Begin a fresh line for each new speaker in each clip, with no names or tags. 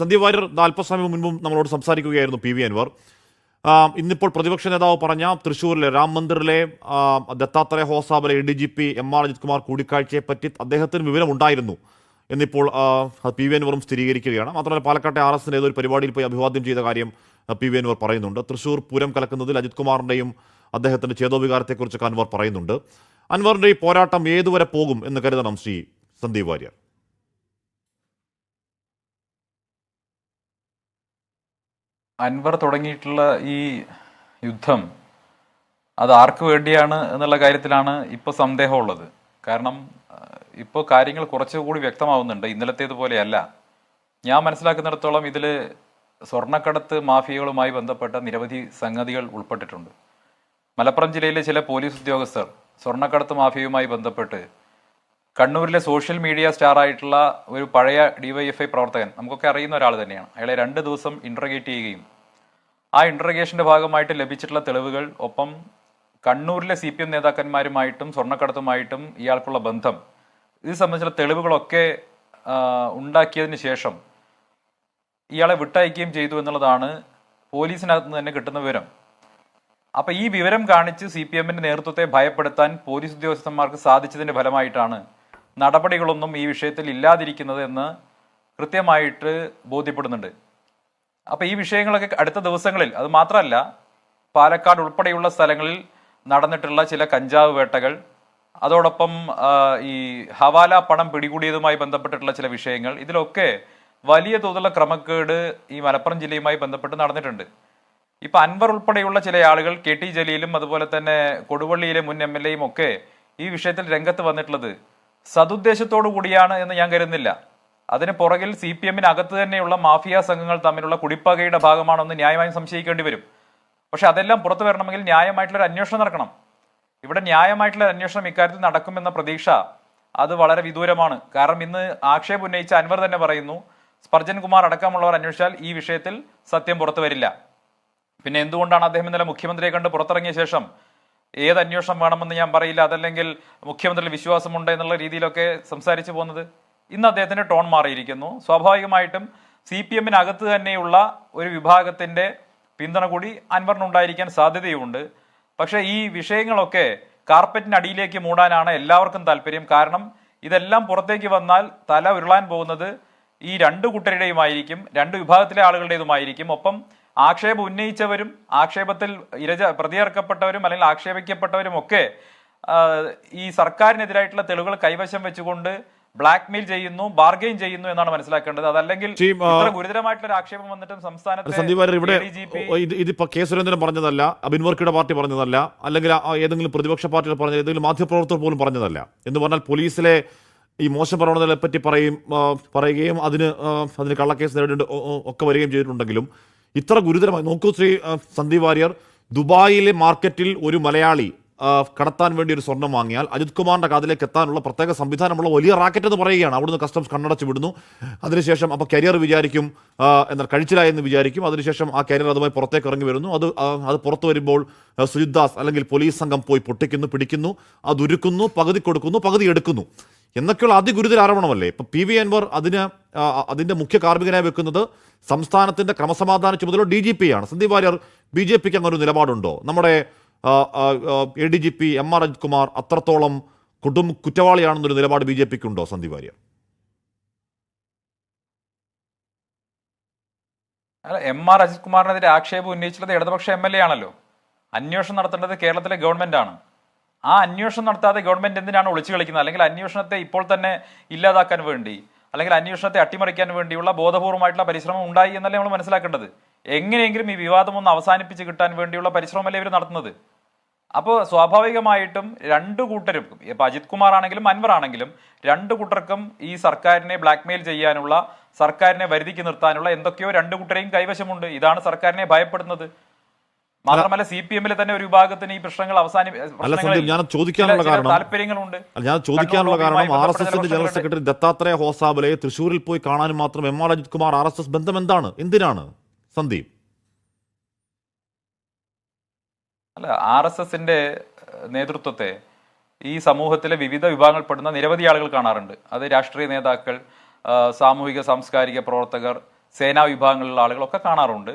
സന്ദീപ് വാര്യർ അല്പസമയം മുൻപും നമ്മളോട് സംസാരിക്കുകയായിരുന്നു പി വി അൻവർ. ഇന്നിപ്പോൾ പ്രതിപക്ഷ നേതാവ് പറഞ്ഞ തൃശ്ശൂരിലെ രാം മന്ദിറിലെ Dattatreya ഹോസാബിലെ A D G P M R Ajith Kumar കൂടിക്കാഴ്ചയെ പറ്റി അദ്ദേഹത്തിന് വിവരമുണ്ടായിരുന്നു എന്നിപ്പോൾ പി വി അൻവറും സ്ഥിരീകരിക്കുകയാണ്. മാത്രമല്ല പാലക്കാട്ടെ ആർ എസിന്റെ ഏതൊരു പരിപാടിയിൽ പോയി അഭിവാദ്യം ചെയ്ത കാര്യം പി വി അൻവർ പറയുന്നുണ്ട്. തൃശ്ശൂർ പൂരം കലക്കുന്നതിൽ അജിത് കുമാറിന്റെയും അദ്ദേഹത്തിന്റെ ചേതോവികാരത്തെക്കുറിച്ചൊക്കെ അൻവർ പറയുന്നുണ്ട്. അൻവറിന്റെ ഈ പോരാട്ടം ഏതുവരെ പോകും എന്ന് കരുതണം ശ്രീ സന്ദീപ് വാര്യർ?
അൻവർ തുടങ്ങിയിട്ടുള്ള ഈ യുദ്ധം അത് ആർക്ക് വേണ്ടിയാണ് എന്നുള്ള കാര്യത്തിലാണ് ഇപ്പോൾ സന്ദേഹമുള്ളത്. കാരണം ഇപ്പോൾ കാര്യങ്ങൾ കുറച്ചുകൂടി വ്യക്തമാവുന്നുണ്ട്. ഇന്നലത്തേതുപോലെയല്ല. ഞാൻ മനസ്സിലാക്കുന്നിടത്തോളം ഇതിൽ സ്വർണക്കടത്ത് മാഫിയകളുമായി ബന്ധപ്പെട്ട നിരവധി സംഗതികൾ ഉൾപ്പെട്ടിട്ടുണ്ട്. മലപ്പുറം ജില്ലയിലെ ചില പോലീസ് ഉദ്യോഗസ്ഥർ സ്വർണക്കടത്ത് മാഫിയയുമായി ബന്ധപ്പെട്ട് കണ്ണൂരിലെ സോഷ്യൽ മീഡിയ സ്റ്റാർ ആയിട്ടുള്ള ഒരു പഴയ ഡിവൈഎഫ്ഐ പ്രവർത്തകൻ നമുക്കൊക്കെ അറിയുന്ന ഒരാൾ തന്നെയാണ്. അയാളെ രണ്ട് ദിവസം ഇന്റർഗേറ്റ് ചെയ്യുകയും ആ ഇന്റർഗേഷന്റെ ഭാഗമായിട്ട് ലഭിച്ചിട്ടുള്ള തെളിവുകൾ ഒപ്പം കണ്ണൂരിലെ സി പി എം നേതാക്കന്മാരുമായിട്ടും സ്വർണക്കടത്തുമായിട്ടും ഇയാൾക്കുള്ള ബന്ധം. ഇത് സംബന്ധിച്ചുള്ള തെളിവുകളൊക്കെ ഉണ്ടാക്കിയതിന് ശേഷം ഇയാളെ വിട്ടയക്കുകയും ചെയ്തു എന്നുള്ളതാണ് പോലീസിനകത്ത് നിന്ന് തന്നെ കിട്ടുന്ന വിവരം. അപ്പൊ ഈ വിവരം കാണിച്ച് സി പി എമ്മിന്റെ നേതൃത്വത്തെ ഭയപ്പെടുത്താൻ പോലീസ് ഉദ്യോഗസ്ഥന്മാർക്ക് സാധിച്ചതിന്റെ ഫലമായിട്ടാണ് നടപടികളൊന്നും ഈ വിഷയത്തിൽ ഇല്ലാതിരിക്കുന്നത് എന്ന് കൃത്യമായിട്ട് ബോധ്യപ്പെടുന്നുണ്ട്. അപ്പോൾ ഈ വിഷയങ്ങളൊക്കെ അടുത്ത ദിവസങ്ങളിൽ അത് മാത്രമല്ല പാലക്കാട് ഉൾപ്പെടെയുള്ള സ്ഥലങ്ങളിൽ നടന്നിട്ടുള്ള ചില കഞ്ചാവ് വേട്ടകൾ അതോടൊപ്പം ഈ ഹവാല പണം പിടികൂടിയതുമായി ബന്ധപ്പെട്ടിട്ടുള്ള ചില വിഷയങ്ങൾ ഇതിലൊക്കെ വലിയ തോതിലുള്ള ക്രമക്കേട് ഈ മലപ്പുറം ജില്ലയുമായി ബന്ധപ്പെട്ട് നടന്നിട്ടുണ്ട്. ഇപ്പൊ അൻവർ ഉൾപ്പെടെയുള്ള ചില ആളുകൾ കെ ടി ജലീലും അതുപോലെ തന്നെ കൊടുവള്ളിയിലെ മുൻ എം എൽ എയും ഒക്കെ ഈ വിഷയത്തിൽ രംഗത്ത് വന്നിട്ടുള്ളത് സതുദ്ദേശത്തോടു കൂടിയാണ് എന്ന് ഞാൻ കരുതുന്നില്ല. അതിന് പുറകിൽ സി പി എമ്മിനകത്ത് തന്നെയുള്ള മാഫിയ സംഘങ്ങൾ തമ്മിലുള്ള കുടിപ്പകയുടെ ഭാഗമാണെന്ന് ന്യായമായും സംശയിക്കേണ്ടി വരും. പക്ഷെ അതെല്ലാം പുറത്തു വരണമെങ്കിൽ ന്യായമായിട്ടുള്ള ഒരു അന്വേഷണം നടക്കണം. ഇവിടെ ന്യായമായിട്ടുള്ള അന്വേഷണം ഇക്കാര്യത്തിൽ നടക്കുമെന്ന പ്രതീക്ഷ അത് വളരെ വിദൂരമാണ്. കാരണം ഇന്ന് ആക്ഷേപം ഉന്നയിച്ച അൻവർ തന്നെ പറയുന്നു സ്പർജൻ കുമാർ അടക്കമുള്ളവർ അന്വേഷിച്ചാൽ ഈ വിഷയത്തിൽ സത്യം പുറത്തു വരില്ല. പിന്നെ എന്തുകൊണ്ടാണ് അദ്ദേഹം ഇന്നലെ മുഖ്യമന്ത്രിയെ കണ്ട് പുറത്തിറങ്ങിയ ശേഷം ഏത് അന്വേഷണം വേണമെന്ന് ഞാൻ പറയില്ല. അതല്ലെങ്കിൽ മുഖ്യമന്ത്രിയിൽ വിശ്വാസമുണ്ട് എന്നുള്ള രീതിയിലൊക്കെ സംസാരിച്ചു പോകുന്നത് ഇന്ന് അദ്ദേഹത്തിന്റെ ടോൺ മാറിയിരിക്കുന്നു. സ്വാഭാവികമായിട്ടും സി പി എമ്മിനകത്ത് തന്നെയുള്ള ഒരു വിഭാഗത്തിന്റെ പിന്തുണ കൂടി അൻവറിനുണ്ടായിരിക്കാൻ സാധ്യതയുണ്ട്. പക്ഷേ ഈ വിഷയങ്ങളൊക്കെ കാർപ്പറ്റിനടിയിലേക്ക് മൂടാനാണ് എല്ലാവർക്കും താല്പര്യം. കാരണം ഇതെല്ലാം പുറത്തേക്ക് വന്നാൽ തല ഉരുളാൻ പോകുന്നത് ഈ രണ്ട് കൂട്ടരുടെയുമായിരിക്കും രണ്ട് വിഭാഗത്തിലെ ആളുകളുടേതുമായിരിക്കും. ഒപ്പം ആക്ഷേപം ഉന്നയിച്ചവരും ആക്ഷേപത്തിൽ ഇരജ പ്രതിയർക്കപ്പെട്ടവരും അല്ലെങ്കിൽ ആക്ഷേപിക്കപ്പെട്ടവരും ഒക്കെ ഈ സർക്കാരിനെതിരായിട്ടുള്ള തെളിവുകൾ കൈവശം വെച്ചുകൊണ്ട് ബ്ലാക്ക് മെയിൽ ചെയ്യുന്നു ബാർഗെയിൻ ചെയ്യുന്നു എന്നാണ് മനസ്സിലാക്കേണ്ടത്. അതല്ലെങ്കിൽ ഗുരുതരമായിട്ടുള്ള ആക്ഷേപം വന്നിട്ടും സംസ്ഥാനത്തെ
ഇവിടെ ഇതിപ്പോ കെ സുരേന്ദ്രൻ പറഞ്ഞതല്ല അബിൻവർക്കിയുടെ പാർട്ടി പറഞ്ഞതല്ല അല്ലെങ്കിൽ ഏതെങ്കിലും പ്രതിപക്ഷ പാർട്ടികൾ പറഞ്ഞ ഏതെങ്കിലും മാധ്യമപ്രവർത്തകർ പോലും പറഞ്ഞതല്ല. എന്ന് പറഞ്ഞാൽ പോലീസിലെ ഈ മോശം പ്രവണതകളെ പറ്റി പറയും പറയുകയും അതിന് അതിന് കള്ളക്കേസ് നേരിടേണ്ട ഒക്കെ വരികയും ചെയ്തിട്ടുണ്ടെങ്കിലും ഇത്ര ഗുരുതരമായി. നോക്കൂ ശ്രീ സന്ദീപ് വാര്യർ. ദുബായിലെ മാർക്കറ്റിൽ ഒരു മലയാളി കടത്താൻ വേണ്ടി ഒരു സ്വർണം വാങ്ങിയാൽ അജിത് കുമാറിന്റെ കാതിലേക്ക് എത്താനുള്ള പ്രത്യേക സംവിധാനമുള്ള വലിയ റാക്കറ്റ് എന്ന് പറയുകയാണ്. അവിടുന്ന് കസ്റ്റംസ് കണ്ണടച്ച് വിടുന്നു. അതിനുശേഷം അപ്പോൾ കരിയർ വിചാരിക്കും എന്നാൽ കഴിച്ചിലായെന്ന് വിചാരിക്കും. അതിനുശേഷം ആ കരിയർ അതുമായി പുറത്തേക്ക് ഇറങ്ങി വരുന്നു. അത് അത് പുറത്തു വരുമ്പോൾ സുജിത് ദാസ് അല്ലെങ്കിൽ പോലീസ് സംഘം പോയി പൊട്ടിക്കുന്നു പിടിക്കുന്നു അത് ഉരുക്കുന്നു പകുതി കൊടുക്കുന്നു പകുതി എടുക്കുന്നു. എന്നൊക്കെയുള്ള അതിഗുരുതര ആരോപണമല്ലേ? ഇപ്പൊ പി വി അൻവർ അതിന് അതിന്റെ മുഖ്യ കാർമ്മികനായി വെക്കുന്നത് സംസ്ഥാനത്തിന്റെ ക്രമസമാധാന ചുമതല ഡി ജി പി ആണ്. സന്ദീപ് വാര്യർ ബി ജെ പിക്ക് അങ്ങനെ ഒരു നിലപാടുണ്ടോ? നമ്മുടെ A D G P M R Ajithkumar അത്രത്തോളം കുടും കുറ്റവാളിയാണെന്നൊരു നിലപാട് ബി ജെ പിക്ക് ഉണ്ടോ സന്ദീപ് വാര്യർ?
അല്ല എം ആർ അജിത് കുമാറിനെതിരെ ആക്ഷേപം ഉന്നയിച്ചിട്ടുള്ളത് ഇടതുപക്ഷ എം എൽ എ ആണല്ലോ. അന്വേഷണം നടത്തേണ്ടത് കേരളത്തിലെ ഗവൺമെന്റ് ആണ്. ആ അന്വേഷണം നടത്താതെ ഗവൺമെന്റ് എന്തിനാണ് ഒളിച്ചു കളിക്കുന്നത്? അല്ലെങ്കിൽ അന്വേഷണത്തെ ഇപ്പോൾ തന്നെ ഇല്ലാതാക്കാൻ വേണ്ടി അല്ലെങ്കിൽ അന്വേഷണത്തെ അട്ടിമറിക്കാൻ വേണ്ടിയുള്ള ബോധപൂർവമായിട്ടുള്ള പരിശ്രമം ഉണ്ടായി എന്നല്ലേ നമ്മൾ മനസ്സിലാക്കേണ്ടത്? എങ്ങനെയെങ്കിലും ഈ വിവാദം ഒന്ന് അവസാനിപ്പിച്ച് കിട്ടാൻ വേണ്ടിയുള്ള പരിശ്രമമല്ലേ ഇവർ നടത്തുന്നത്? അപ്പോൾ സ്വാഭാവികമായിട്ടും രണ്ടു കൂട്ടരും ഇപ്പൊ അജിത് കുമാർ ആണെങ്കിലും അൻവർ ആണെങ്കിലും രണ്ടു കൂട്ടർക്കും ഈ സർക്കാരിനെ ബ്ലാക്ക്മെയിൽ ചെയ്യാനുള്ള സർക്കാരിനെ വരുതിക്ക് നിർത്താനുള്ള എന്തൊക്കെയോ രണ്ടു കൂട്ടരെയും കൈവശമുണ്ട്. ഇതാണ് സർക്കാരിനെ ഭയപ്പെടുന്നത്. മാത്രമല്ല സി പി എമ്മിലെ തന്നെ ഒരു വിഭാഗത്തിന് ഈ പ്രശ്നങ്ങൾ അവസാനി
അല്ല സന്ദീപ് ഞാൻ ചോദിക്കാനുള്ള കാരണം
താല്പര്യങ്ങളുണ്ട്.
ഞാൻ ചോദിക്കാനുള്ള കാരണം ആർ എസ് എസിന്റെ ജനറൽ സെക്രട്ടറി ദത്താത്രേയ ഹോസാബലെ തൃശ്ശൂരിൽ പോയി കാണാനും മാത്രം M R Ajith Kumar R S S ബന്ധം എന്താണ് എന്തിനാണ്? സന്ദീപ്.
അല്ല ആർ എസ് എസിന്റെ നേതൃത്വത്തെ ഈ സമൂഹത്തിലെ വിവിധ വിഭാഗങ്ങൾപ്പെടുന്ന നിരവധി ആളുകൾ കാണാറുണ്ട്. അത് രാഷ്ട്രീയ നേതാക്കൾ സാമൂഹിക സാംസ്കാരിക പ്രവർത്തകർ സേനാ വിഭാഗങ്ങളിലുള്ള ആളുകളൊക്കെ കാണാറുണ്ട്.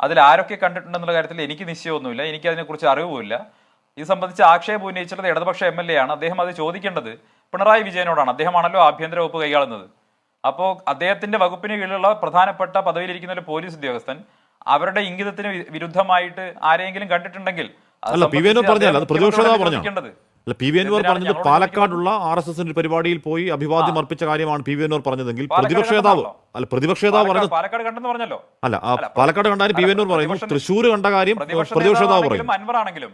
അതിൽ ആരൊക്കെ കണ്ടിട്ടുണ്ടെന്നുള്ള കാര്യത്തിൽ എനിക്ക് നിശ്ചയമൊന്നുമില്ല. എനിക്ക് അതിനെക്കുറിച്ച് അറിവുമില്ല. ഇത് സംബന്ധിച്ച് ആക്ഷേപം ഉന്നയിച്ചിട്ടുള്ളത് ഇടതുപക്ഷ എം എൽ എ ആണ്. അദ്ദേഹം അത് ചോദിക്കേണ്ടത് പിണറായി വിജയനോടാണ്. അദ്ദേഹമാണല്ലോ ആഭ്യന്തര വകുപ്പ് കൈയാളുന്നത്. അപ്പോൾ അദ്ദേഹത്തിന്റെ വകുപ്പിന് കീഴിലുള്ള പ്രധാനപ്പെട്ട പദവിയിലിരിക്കുന്ന ഒരു പോലീസ് ഉദ്യോഗസ്ഥൻ അവരുടെ ഇംഗിതത്തിന് വിരുദ്ധമായിട്ട് ആരെങ്കിലും കണ്ടിട്ടുണ്ടെങ്കിൽ
പ്രതിപക്ഷ അല്ല പി വി അൻവർ പറഞ്ഞത് പാലക്കാടുള്ള ആർ എസ് എസിന്റെ പരിപാടിയിൽ പോയി അഭിവാദ്യം അർപ്പിച്ച കാര്യമാണ് പി വി അൻവർ പറഞ്ഞതെങ്കിൽ പ്രതിപക്ഷ നേതാവ് അല്ല പ്രതിപക്ഷ നേതാവ് പറഞ്ഞത്
പാലക്കാട് കണ്ടെന്ന് പറഞ്ഞല്ലോ?
അല്ല പാലക്കാട് കണ്ടാലും പി വി
എന്നൂർ
അൻവർ പറയുന്നു തൃശ്ശൂർ കണ്ട കാര്യം
പ്രതിപക്ഷ
നേതാവ് പറയും.
അൻവർ ആണെങ്കിലും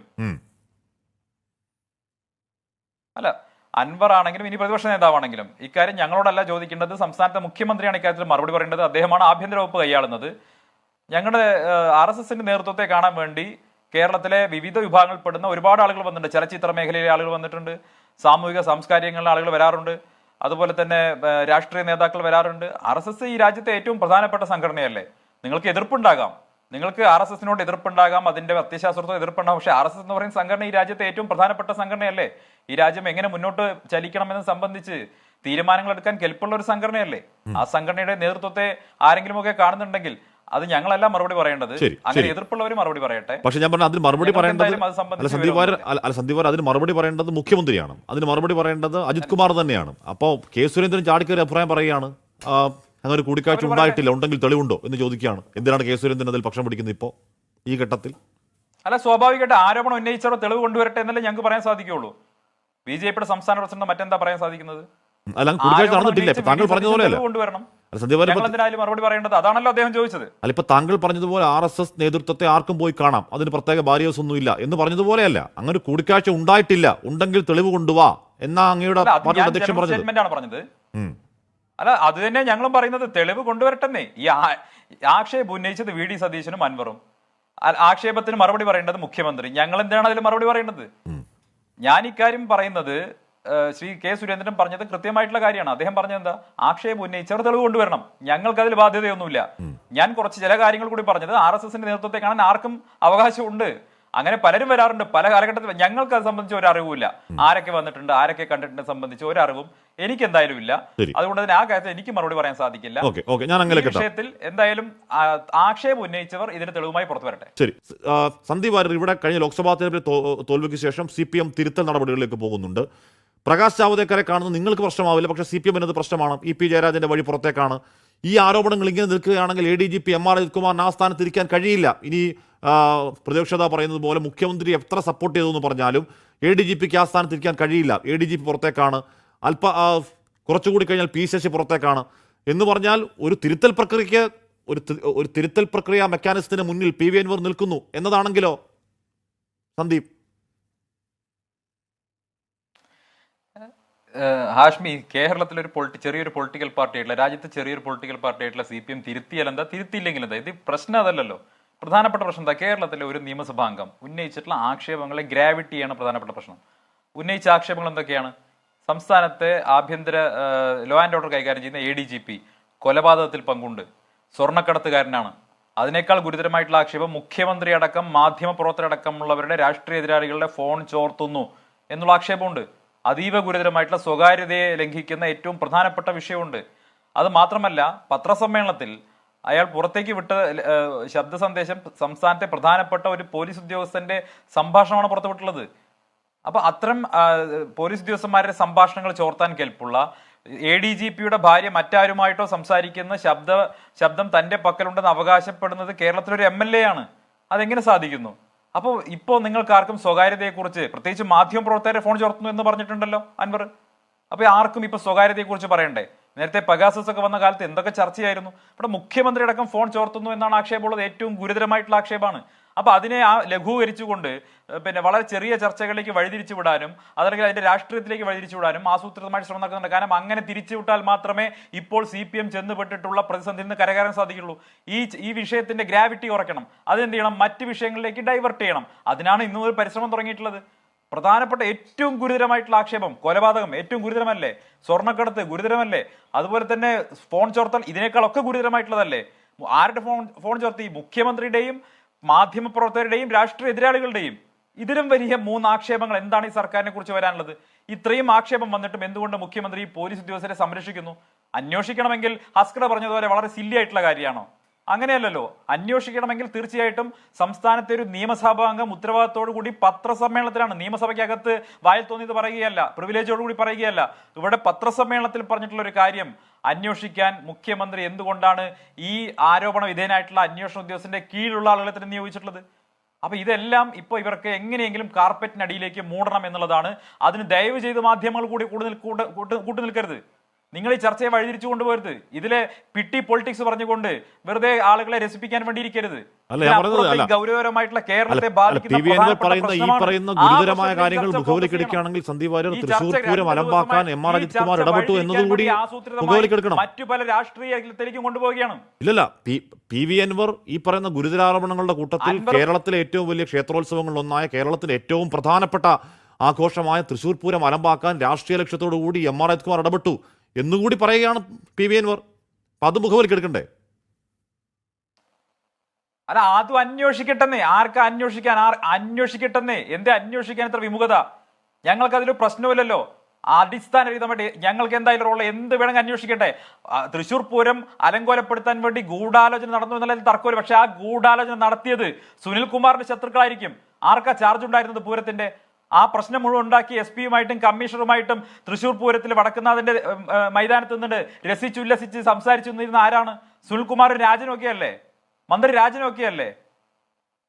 അല്ല അൻവർ ആണെങ്കിലും ഇനി പ്രതിപക്ഷ നേതാവാണെങ്കിലും. ഇക്കാര്യം ഞങ്ങളോടല്ല ചോദിക്കേണ്ടത്. സംസ്ഥാനത്തെ മുഖ്യമന്ത്രിയാണ് ഇക്കാര്യത്തിൽ മറുപടി പറയേണ്ടത്. അദ്ദേഹമാണ് ആഭ്യന്തര വകുപ്പ് കൈയാളുന്നത്. ഞങ്ങളുടെ ആർ എസ് എസിന്റെ നേതൃത്വത്തെ കാണാൻ വേണ്ടി കേരളത്തിലെ വിവിധ വിഭാഗങ്ങളിൽപ്പെടുന്ന ഒരുപാട് ആളുകൾ വന്നിട്ടുണ്ട്. ചലച്ചിത്ര മേഖലയിലെ ആളുകൾ വന്നിട്ടുണ്ട്. സാമൂഹിക സാംസ്കാരികങ്ങളിലെ ആളുകൾ വരാറുണ്ട്. അതുപോലെ തന്നെ രാഷ്ട്രീയ നേതാക്കൾ വരാറുണ്ട്. ആർ എസ് എസ് ഈ രാജ്യത്തെ ഏറ്റവും പ്രധാനപ്പെട്ട സംഘടനയല്ലേ? നിങ്ങൾക്ക് എതിർപ്പുണ്ടാകാം. നിങ്ങൾക്ക് ആർ എസ് എസിനോട് എതിർപ്പുണ്ടാകാം. അതിന്റെ അത്യശാസ്ത്രത്തോട് എതിർപ്പുണ്ടാകും. പക്ഷേ ആർ എസ് എസ് എന്ന് പറയുന്ന സംഘടന ഈ രാജ്യത്തെ ഏറ്റവും പ്രധാനപ്പെട്ട സംഘടനയല്ലേ? ഈ രാജ്യം എങ്ങനെ മുന്നോട്ട് ചലിക്കണമെന്ന് സംബന്ധിച്ച് തീരുമാനങ്ങൾ എടുക്കാൻ കെൽപ്പുള്ള ഒരു സംഘടനയല്ലേ? ആ സംഘടനയുടെ നേതൃത്വത്തെ ആരെങ്കിലുമൊക്കെ കാണുന്നുണ്ടെങ്കിൽ അത് ഞങ്ങളല്ല മറുപടി പറയേണ്ടത്. അങ്ങനെ എതിർപ്പുള്ളവർ മറുപടി പറയട്ടെ.
പക്ഷെ ഞാൻ പറഞ്ഞു അതിന് മറുപടി പറയേണ്ടത് അല്ല സന്ദീപ് അല്ല സന്ദീപ് അതിന് മറുപടി പറയേണ്ടത് മുഖ്യമന്ത്രിയാണ്. അതിന് മറുപടി പറയേണ്ടത് അജിത് കുമാർ തന്നെയാണ്. അപ്പോൾ കെ സുരേന്ദ്രൻ ചാടിക്കറി അഭിപ്രായം പറയുകയാണ്. അങ്ങനെ ഒരു കൂടിക്കാഴ്ച ഉണ്ടായിട്ടില്ല. ഉണ്ടെങ്കിൽ തെളിവുണ്ടോ എന്ന് ചോദിക്കുകയാണ്. എന്തിനാണ് കെ സുരേന്ദ്രൻ അതിൽ പക്ഷം പിടിക്കുന്നത് ഇപ്പോൾ ഈ ഘട്ടത്തിൽ?
അല്ല സ്വാഭാവികമായിട്ട് ആരോപണം ഉന്നയിച്ചവർ തെളിവ് കൊണ്ടുവരട്ടെ എന്നല്ലേ ഞങ്ങൾക്ക് പറയാൻ സാധിക്കുകയുള്ളൂ. ബി ജെ പിയുടെ സംസ്ഥാന പ്രസിഡന്റ് മറ്റെന്താ പറയാൻ സാധിക്കുന്നത്?
അല്ല കൂടിക്കാഴ്ച നടന്നിട്ടില്ല. താങ്കൾ പറഞ്ഞതുപോലെ അല്ല
കൊണ്ടുവരണം. മറുപടി പറയേണ്ടത്? അതാണല്ലോ അദ്ദേഹം ചോദിച്ചത്.
അല്ല ഇപ്പൊ താങ്കൾ പറഞ്ഞതുപോലെ ആർ എസ് എസ് നേതൃത്വത്തെ ആർക്കും പോയി കാണാം. അതിന് പ്രത്യേക ബാരിയേഴ്സ് ഒന്നും ഇല്ല എന്ന് പറഞ്ഞതുപോലെയല്ല. അങ്ങനെ കൂടിക്കാഴ്ച ഉണ്ടായിട്ടില്ല. ഉണ്ടെങ്കിൽ തെളിവ് കൊണ്ടുവാ എന്നാ അങ്ങയുടെ
ഞാൻ
അധ്യക്ഷൻ പറഞ്ഞത്.
അല്ല അത് തന്നെ ഞങ്ങളും പറയുന്നത് തെളിവ് കൊണ്ടുവരട്ടെന്നേ. ഈ ആക്ഷേപം ഉന്നയിച്ചത് വി ഡി സതീശനും അൻവറും. ആക്ഷേപത്തിന് മറുപടി പറയേണ്ടത് മുഖ്യമന്ത്രി. ഞങ്ങൾ എന്തിനാണ് അതിൽ മറുപടി പറയേണ്ടത്? ഞാൻ ഇക്കാര്യം പറയുന്നത് ശ്രീ കെ സുരേന്ദ്രൻ പറഞ്ഞത് കൃത്യമായിട്ടുള്ള കാര്യമാണ്. അദ്ദേഹം പറഞ്ഞത് എന്താ? ആക്ഷേപം ഉന്നയിച്ചവർ തെളിവ് കൊണ്ടുവരണം. ഞങ്ങൾക്ക് അതിൽ ബാധ്യതയൊന്നുമില്ല ഞാൻ കുറച്ച് ചില കാര്യങ്ങൾ കൂടി പറഞ്ഞത് ആർ എസ് എസിന്റെ നേതൃത്വത്തെ കാണാൻ ആർക്കും അവകാശമുണ്ട്. അങ്ങനെ പലരും വരാറുണ്ട്. പല കാലഘട്ടത്തിൽ ഞങ്ങൾക്ക് അത് സംബന്ധിച്ച് ഒരു അറിവുമില്ല. ആരൊക്കെ വന്നിട്ടുണ്ട് ആരൊക്കെ കണ്ടിട്ടുണ്ട് സംബന്ധിച്ച് ഒരു അറിവും എനിക്ക് എന്തായാലും ഇല്ല അതുകൊണ്ട് തന്നെ ആ കാര്യത്തിൽ എനിക്ക് മറുപടി പറയാൻ സാധിക്കില്ല. ഈ വിഷയത്തിൽ എന്തായാലും ആക്ഷേപം ഉന്നയിച്ചവർ ഇതിന് തെളിവുമായി പുറത്തു വരട്ടെ
ശരി സന്ദീപ് ഇവിടെ കഴിഞ്ഞ ലോക്സഭാ തെരഞ്ഞെടുപ്പിൽ തോൽവിക്ക് ശേഷം സി പി എം തിരുത്തൽ നടപടികളിലേക്ക് പോകുന്നുണ്ട്. പ്രകാശ് ജാവദേക്കറെ കാണുന്നത് നിങ്ങൾക്ക് പ്രശ്നമാവില്ല പക്ഷേ സി പി എമ്മിനത് പ്രശ്നമാണ്. ഇ പി ജയരാജന്റെ വഴി പുറത്തേക്കാണ്. ഈ ആരോപണങ്ങൾ ഇങ്ങനെ നിൽക്കുകയാണെങ്കിൽ A D G P M R അജിത്കുമാറിന് ആ സ്ഥാനത്ത് ഇരിക്കാൻ കഴിയില്ല. ഇനി പ്രതിപക്ഷത പറയുന്നത് പോലെ മുഖ്യമന്ത്രി എത്ര സപ്പോർട്ട് ചെയ്തു എന്ന് പറഞ്ഞാലും എ ഡി ജി പിക്ക് ആ സ്ഥാനത്ത് ഇരിക്കാൻ കഴിയില്ല. എ ഡി ജി പി പുറത്തേക്കാണ്. അല്പ കുറച്ചുകൂടി കഴിഞ്ഞാൽ പി ശശി പുറത്തേക്കാണ്. എന്ന് പറഞ്ഞാൽ ഒരു തിരുത്തൽ പ്രക്രിയയ്ക്ക് ഒരു ഒരു തിരുത്തൽ പ്രക്രിയ മെക്കാനിസത്തിന് മുന്നിൽ പി വി അൻവർ നിൽക്കുന്നു. എന്നതാണെങ്കിലോ? സന്ദീപ്.
ഹാഷ്മി കേരളത്തിലെ ഒരു പൊളിറ്റി ചെറിയൊരു പൊളിറ്റിക്കൽ പാർട്ടി ആയിട്ടുള്ള രാജ്യത്തെ ചെറിയൊരു പൊളിറ്റിക്കൽ പാർട്ടി ആയിട്ടുള്ള സി പി എം തിരുത്തിയാൽ എന്താ? തിരുത്തിയില്ലെങ്കിൽ എന്താ? ഇത് പ്രശ്നം അതല്ലല്ലോ. പ്രധാനപ്പെട്ട പ്രശ്നം എന്താ? കേരളത്തിലെ ഒരു നിയമസഭാ അംഗം ഉന്നയിച്ചിട്ടുള്ള ആക്ഷേപങ്ങളെ ഗ്രാവിറ്റിയാണ് പ്രധാനപ്പെട്ട പ്രശ്നം. ഉന്നയിച്ച ആക്ഷേപങ്ങൾ എന്തൊക്കെയാണ്? സംസ്ഥാനത്തെ ആഭ്യന്തര ലോ ആൻഡ് ഓർഡർ കൈകാര്യം ചെയ്യുന്ന എ ഡി ജി പി കൊലപാതകത്തിൽ പങ്കുണ്ട്. സ്വർണക്കടത്തുകാരനാണ്. അതിനേക്കാൾ ഗുരുതരമായിട്ടുള്ള ആക്ഷേപം മുഖ്യമന്ത്രി അടക്കം മാധ്യമ പ്രവർത്തകരടക്കമുള്ളവരുടെ രാഷ്ട്രീയ എതിരാളികളുടെ ഫോൺ ചോർത്തുന്നു എന്നുള്ള ആക്ഷേപമുണ്ട്. അതീവ ഗുരുതരമായിട്ടുള്ള സ്വകാര്യതയെ ലംഘിക്കുന്ന ഏറ്റവും പ്രധാനപ്പെട്ട വിഷയമുണ്ട്. അത് മാത്രമല്ല പത്രസമ്മേളനത്തിൽ അയാൾ പുറത്തേക്ക് വിട്ട ശബ്ദ സന്ദേശം സംസ്ഥാനത്തെ പ്രധാനപ്പെട്ട ഒരു പോലീസ് ഉദ്യോഗസ്ഥന്റെ സംഭാഷണമാണ് പുറത്തുവിട്ടുള്ളത്. അപ്പൊ അത്തരം പോലീസ് ഉദ്യോഗസ്ഥന്മാരുടെ സംഭാഷണങ്ങൾ ചോർത്താൻ കെൽപ്പുള്ള എ ഡി ജി പിയുടെ ഭാര്യ മറ്റാരുമായിട്ടോ സംസാരിക്കുന്ന ശബ്ദ ശബ്ദം തന്റെ പക്കലുണ്ടെന്ന് അവകാശപ്പെടുന്നത് കേരളത്തിലൊരു എം എൽ എ ആണ്. അതെങ്ങനെ സാധിക്കുന്നു? അപ്പോൾ ഇപ്പോൾ നിങ്ങൾക്ക് ആർക്കും സ്വകാര്യതയെക്കുറിച്ച് പ്രത്യേകിച്ച് മാധ്യമ പ്രവർത്തകരെ ഫോൺ ചോർത്തുന്നു എന്ന് പറഞ്ഞിട്ടുണ്ടല്ലോ അൻവർ. അപ്പോൾ ആർക്കും ഇപ്പോൾ സ്വകാര്യതയെക്കുറിച്ച് പറയണ്ടേ? നേരത്തെ പഗാസസ് ഒക്കെ വന്ന കാലത്ത് എന്തൊക്കെ ചർച്ചയായിരുന്നു? ഇവിടെ മുഖ്യമന്ത്രി അടക്കം ഫോൺ ചോർത്തുന്നു എന്നാണ് ആക്ഷേപമുള്ളത്. ഏറ്റവും ഗുരുതരമായിട്ടുള്ള ആക്ഷേപമാണ്. അപ്പൊ അതിനെ ആ ലഘൂകരിച്ചുകൊണ്ട് പിന്നെ വളരെ ചെറിയ ചർച്ചകളിലേക്ക് വഴിതിരിച്ചു വിടാനും അതല്ലെങ്കിൽ അതിന്റെ രാഷ്ട്രീയത്തിലേക്ക് വഴിതിരിച്ചു വിടാനും ആസൂത്രിതമായിട്ട് ശ്രമം നടക്കുന്നുണ്ട്. കാരണം അങ്ങനെ തിരിച്ചു വിട്ടാൽ മാത്രമേ ഇപ്പോൾ സി പി എം ചെന്നുപെട്ടിട്ടുള്ള പ്രതിസന്ധിയിൽ നിന്ന് കരകയറാൻ സാധിക്കുള്ളൂ. ഈ ഈ വിഷയത്തിന്റെ ഗ്രാവിറ്റി കുറയ്ക്കണം. അതെന്ത് ചെയ്യണം? മറ്റ് വിഷയങ്ങളിലേക്ക് ഡൈവേർട്ട് ചെയ്യണം. അതിനാണ് ഇന്നും ഒരു പരിശ്രമം തുടങ്ങിയിട്ടുള്ളത്. പ്രധാനപ്പെട്ട ഏറ്റവും ഗുരുതരമായിട്ടുള്ള ആക്ഷേപം കൊലപാതകം ഏറ്റവും ഗുരുതരമല്ലേ? സ്വർണക്കടത്ത് ഗുരുതരമല്ലേ? അതുപോലെ തന്നെ ഫോൺ ചോർത്തൽ ഇതിനേക്കാളൊക്കെ ഗുരുതരമായിട്ടുള്ളതല്ലേ? ആരുടെ ഫോൺ ഫോൺ ചോർത്തി? മുഖ്യമന്ത്രിയുടെയും മാധ്യമപ്രവർത്തകരുടെയും രാഷ്ട്രീയ എതിരാളികളുടെയും ഇതിലും വലിയ മൂന്ന് ആക്ഷേപങ്ങൾ എന്താണ് ഈ സർക്കാരിനെ കുറിച്ച് വരാനുള്ളത്? ഇത്രയും ആക്ഷേപം വന്നിട്ടും എന്തുകൊണ്ട് മുഖ്യമന്ത്രി പോലീസ് ഉദ്യോഗസ്ഥരെ സംരക്ഷിക്കുന്നു? അന്വേഷിക്കണമെങ്കിൽ ഹസ്കർ പറഞ്ഞതുപോലെ വളരെ സില്ലി ആയിട്ടുള്ള കാര്യമാണോ? അങ്ങനെയല്ലല്ലോ. അന്വേഷിക്കണമെങ്കിൽ തീർച്ചയായിട്ടും സംസ്ഥാനത്തെ ഒരു നിയമസഭാ നിയമസഭാംഗം ഉത്തരവാദിത്തോടു കൂടി പത്രസമ്മേളനത്തിലാണ്. നിയമസഭയ്ക്കകത്ത് വായിൽ തോന്നിയത് പറയുകയല്ല പ്രിവിലേജോട് കൂടി പറയുകയല്ല. ഇവിടെ പത്രസമ്മേളനത്തിൽ പറഞ്ഞിട്ടുള്ള ഒരു കാര്യം അന്വേഷിക്കാൻ മുഖ്യമന്ത്രി എന്തുകൊണ്ടാണ് ഈ ആരോപണ വിധേയനായിട്ടുള്ള അന്വേഷണ ഉദ്യോഗസ്ഥന്റെ കീഴിലുള്ള ആളുകളെ തന്നെ നിയോഗിച്ചിട്ടുള്ളത്? അപ്പൊ ഇതെല്ലാം ഇപ്പൊ ഇവർക്ക് എങ്ങനെയെങ്കിലും കാർപ്പറ്റിനടിയിലേക്ക് മൂടണം എന്നുള്ളതാണ്. അതിന് ദയവ് ചെയ്ത് മാധ്യമങ്ങൾ കൂടി കൂടുതൽ കൂട്ടു നിൽക്കരുത് നിങ്ങൾ ഈ ചർച്ചയെ വഴിതിരിച്ചു കൊണ്ടുപോകരുത്. ഇതിലെ പിട്ടി പൊളിറ്റിക്സ് പറഞ്ഞുകൊണ്ട് വെറുതെ ആളുകളെ രസിപ്പിക്കാൻ വേണ്ടി ഇരിക്കരുത്. കേരളത്തെ
പറയുന്ന ഈ പറയുന്ന ഗുരുതരമായ കാര്യങ്ങൾ
ചർച്ച
മുഖവിലേക്കെടുക്കുകയാണെങ്കിൽ സന്ദീപ് വാര്യർ തൃശൂർ പൂരം
രണ്ട്
അലമ്പാക്കാൻ എം ആർ അജിത് കുമാർ ഇടപെട്ടു
വഴിതിരിക്കാൻ
എന്നതുകൂടി
വേണ്ടി
മുഖവിലേക്കെടുക്കണം
മറ്റു പല രാഷ്ട്രീയത്തിലേക്കും കൊണ്ടുപോവുകയാണ്.
ഇല്ലല്ല പി പി വി അൻവർ ഈ പറയുന്ന ഗുരുതരാരോപണങ്ങളുടെ കൂട്ടത്തിൽ കേരളത്തിലെ ഏറ്റവും വലിയ ക്ഷേത്രോത്സവങ്ങളിലൊന്നായ കേരളത്തിലെ ഏറ്റവും പ്രധാനപ്പെട്ട ആഘോഷമായ തൃശൂർ പൂരം അലമ്പാക്കാൻ രാഷ്ട്രീയ ലക്ഷ്യത്തോടു കൂടി എം ആർ അജിത് കുമാർ ഇടപെട്ടു. എന്നുകൂടി പറയുകയാണ് പി വി അൻവർ. അപ്പൊ അത് മുഖവിലേക്കെടുക്കണ്ടേ
അല്ല ആദ്യം അന്വേഷിക്കട്ടെന്നേ. ആർക്ക് അന്വേഷിക്കാൻ? ആർ അന്വേഷിക്കട്ടെന്നേ. എന്തേ അന്വേഷിക്കാൻ ഇത്ര വിമുഖത? ഞങ്ങൾക്ക് അതിലൊരു പ്രശ്നമില്ലല്ലോ അടിസ്ഥാനരഹിതമായിട്ട് ഞങ്ങൾക്ക് എന്തായാലും റോൾ എന്ത് വേണമെങ്കിൽ അന്വേഷിക്കട്ടെ. തൃശൂർ പൂരം അലങ്കോലപ്പെടുത്താൻ വേണ്ടി ഗൂഢാലോചന നടന്നു എന്നുള്ളതിൽ തർക്കമില്ല. പക്ഷെ ആ ഗൂഢാലോചന നടത്തിയത് സുനിൽ കുമാറിന്റെ ശത്രുക്കളായിരിക്കും. ആർക്കാ ചാർജ് ഉണ്ടായിരുന്നത് പൂരത്തിന്റെ? ആ പ്രശ്നം മുഴുവൻ ഉണ്ടാക്കി എസ് പിയുമായിട്ടും കമ്മീഷണറുമായിട്ടും തൃശൂർ പൂരത്തിൽ വടക്കുന്നാഥിന്റെ മൈതാനത്ത് നിന്നിട്ട് രസിച്ചുല്ലസിച്ച് സംസാരിച്ചു നിന്നിരുന്ന ആരാണ്? സുനിൽകുമാർ രാജനൊക്കെയല്ലേ മന്ത്രി രാജനൊക്കെയല്ലേ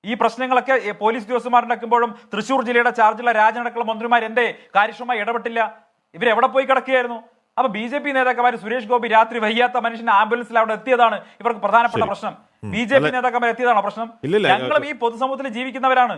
ഈ പ്രശ്നങ്ങളൊക്കെ പോലീസ് പോലീസ് ഉദ്യോഗസ്ഥന്മാരുണ്ടാക്കുമ്പോഴും തൃശൂർ ജില്ലയുടെ ചാർജുള്ള രാജനടക്കുള്ള മന്ത്രിമാർ എന്തേ കാര്യക്ഷമമായി ഇടപെട്ടില്ല? ഇവരെവിടെ പോയി കിടക്കുകയായിരുന്നു? അപ്പൊ ബി ജെ പി നേതാക്കന്മാർ സുരേഷ് ഗോപി രാത്രി വയ്യാത്ത മനുഷ്യൻ ആംബുലൻസിൽ അവിടെ എത്തിയതാണ് ഇവർക്ക് പ്രധാനപ്പെട്ട പ്രശ്നം. ബി ജെ പി നേതാക്കന്മാർ എത്തിയതാണോ പ്രശ്നം. ഞങ്ങളും ഈ പൊതുസമൂഹത്തിൽ ജീവിക്കുന്നവരാണ്.